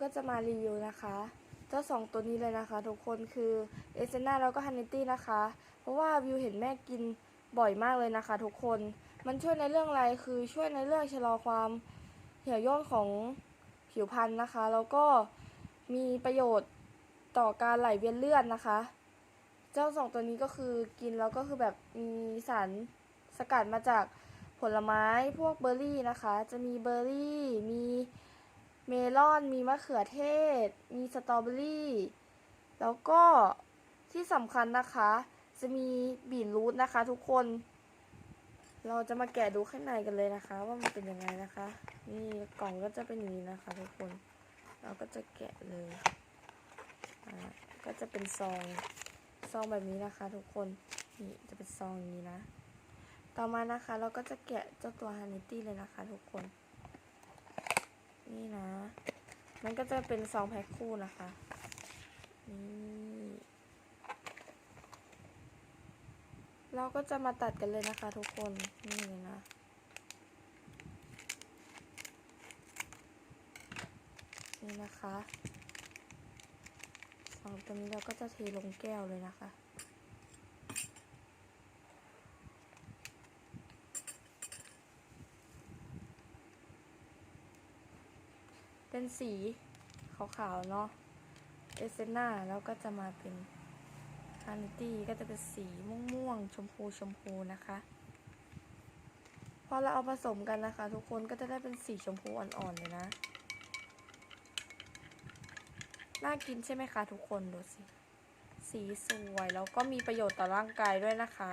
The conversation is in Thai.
ก็จะมารีวิวนะคะเจ้าสองตัวนี้เลยนะคะ ทุกคนคือเอเซน่าแล้วก็ฮันนิตี้นะคะ เพราะว่าวิวเห็นแม่กินบ่อยมากเลยนะคะ ทุกคนมันช่วยในเรื่องอะไรคือช่วยในเรื่องชะลอความเหี่ยวย่นของผิวพรรณนะคะ แล้วก็มีประโยชน์ต่อการไหลเวียนเลือดนะคะ เจ้าสองตัวนี้ก็คือกินแล้วก็คือแบบมีสารสกัดมาจากผลไม้พวกเบอร์รี่นะคะ จะมีเบอร์รี่ มี เมลอนมีมะเขือเทศ มีสตรอเบอรี่ แล้วก็ที่สำคัญนะคะ จะมีบีทรูทนะคะ ทุกคน เราจะมาแกะดูข้างในกันเลยนะคะ ว่ามันเป็นยังไงนะคะ นี่กล่องก็จะเป็นอย่างนี้นะคะ ทุกคน เราก็จะแกะเลยอ่าก็จะเป็นซองซองแบบนี้นะคะ ทุกคนนี่จะเป็นซองอย่างนี้นะ ต่อมานะคะ เราก็จะแกะเจ้าตัวฮันนิตี้เลยนะคะ ทุกคน นี่นะ มันก็จะเป็นซองแพ็คคู่นะคะ นี่เราก็จะมาตัดกันเลยนะคะทุกคน นี่เลยนะนี่นะคะสองตัวนี้เราก็จะเทลงแก้วเลยนะคะ เป็นสีขาวๆเนาะเอเซน่าแล้วก็จะมาเป็นฮานิตี้ก็จะเป็นสีม่วงๆชมพูชมพูนะคะพอเราเอาผสมกันนะคะ ทุกคนก็จะได้เป็นสีชมพูอ่อนๆเลยนะน่ากินใช่ไหมคะทุกคนดูสิ สีสวยแล้วก็มีประโยชน์ต่อร่างกายด้วยนะคะ